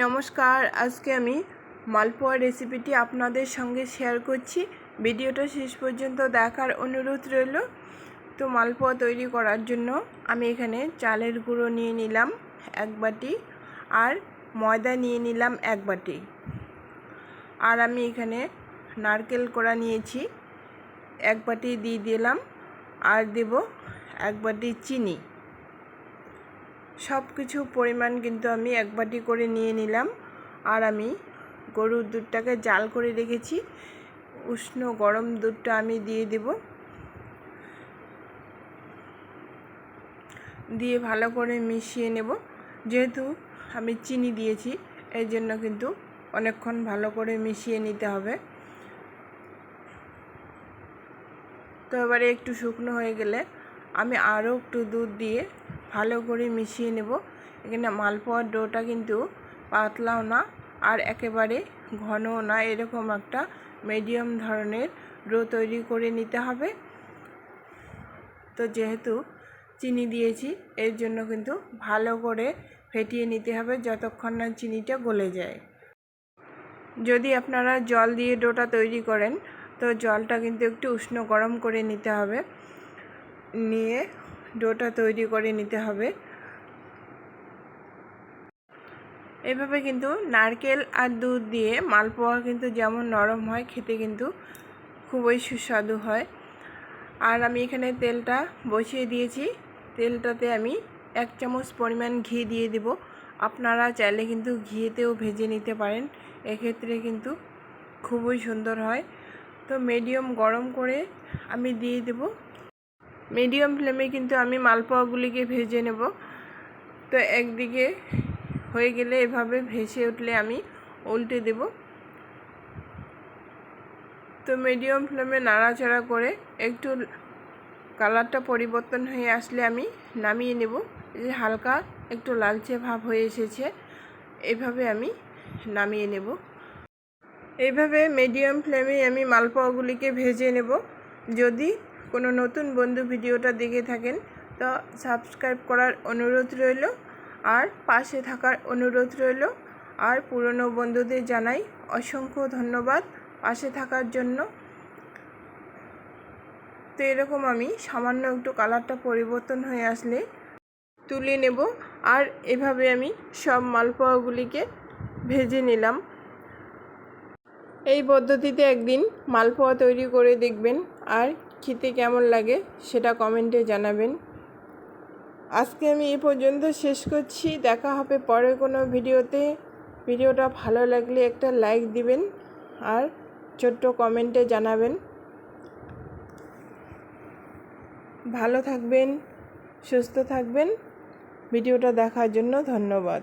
নমস্কার, আজকে আমি মালপোয়া রেসিপিটি আপনাদের সঙ্গে শেয়ার করছি। ভিডিওটা শেষ পর্যন্ত দেখার অনুরোধ রইল। তো মালপোয়া তৈরি করার জন্য আমি এখানে চালের গুঁড়ো নিয়ে নিলাম এক বাটি আর ময়দা নিয়ে নিলাম এক বাটি। আর আমি এখানে নারকেল কোড়া নিয়েছি, এক বাটি দিয়ে দিলাম। আর দেব এক বাটি চিনি। সব কিছু পরিমাণ কিন্তু আমি এক বাটি করে নিয়ে নিলাম। আর আমি গরুর দুধটাকে জাল করে রেখেছি। উষ্ণ গরম দুধটা আমি দিয়ে দেব। দিয়ে ভালো করে মিশিয়ে নেব। যেহেতু আমি চিনি দিয়েছি, এই জন্য কিন্তু অনেকক্ষণ ভালো করে মিশিয়ে নিতে হবে। তো এবারে একটু শুকনো হয়ে গেলে আমি আরও একটু দুধ দিয়ে ভালো করে মিশিয়ে নেব। এখানে মালপোয়ার ডোটা কিন্তু পাতলাও না আর একেবারে ঘনও না, এরকম একটা মিডিয়াম ধরনের ডো তৈরি করে নিতে হবে। তো যেহেতু চিনি দিয়েছি, এর জন্য কিন্তু ভালো করে ফেটিয়ে নিতে হবে যতক্ষণ না চিনিটা গলে যায়। যদি আপনারা জল দিয়ে ডোটা তৈরি করেন, তো জলটা কিন্তু একটু উষ্ণ গরম করে নিতে হবে। নিয়ে ডোটা তৈরি করে নিতে হবে। এভাবে কিন্তু নারকেল আর দুধ দিয়ে মালপোয়া কিন্তু যেমন নরম হয়, খেতে কিন্তু খুবই সুস্বাদু হয়। আর আমি এখানে তেলটা বসিয়ে দিয়েছি। তেলটাতে আমি এক চামচ পরিমাণ ঘি দিয়ে দিব। আপনারা চাইলে কিন্তু ঘিতেও ভেজে নিতে পারেন। এক্ষেত্রে কিন্তু খুবই সুন্দর হয়। তো মিডিয়াম গরম করে আমি দিয়ে দেবো। মিডিয়াম ফ্লেমে কিন্তু আমি মালপোয়াগুলিকে ভেজে নেব। তো একদিকে হয়ে গেলে এভাবে ভেসে উঠলে আমি উল্টে দেব। তো মিডিয়াম ফ্লেমে নাড়াচাড়া করে একটু কালারটা পরিবর্তন হয়ে আসলে আমি নামিয়ে নেব। যে হালকা একটু লালচে ভাব হয়ে এসেছে, এভাবে আমি নামিয়ে নেব। এইভাবে মিডিয়াম ফ্লেমে আমি মালপোয়াগুলিকে ভেজে নেব। যদি কোনো নতুন বন্ধু ভিডিওটা দেখে থাকেন, তো সাবস্ক্রাইব করার অনুরোধ রইল, আর পাশে থাকার অনুরোধ রইল, আর পুরনো বন্ধুদের জানাই অসংখ্য ধন্যবাদ। পাশে থাকার জন্য তো এরকম আমি সামান্য একটু কালারটা পরিবর্তন হয়ে আসলে তুলে নেব, আর এভাবে আমি সব মালপোয়াগুলিকে ভেজে নিলাম। এই পদ্ধতিতে একদিন মালপোয়া তৈরি করে দেখবেন, আর খেতে কেমন লাগে সেটা কমেন্টে জানাবেন। আজকে আমি এই পর্যন্ত শেষ করছি। দেখা হবে পরে কোনো ভিডিওতে। ভিডিওটা ভালো লাগলে একটা লাইক দিবেন আর ছোট্ট কমেন্টে জানাবেন। ভালো থাকবেন, সুস্থ থাকবেন। ভিডিওটা দেখার জন্য ধন্যবাদ।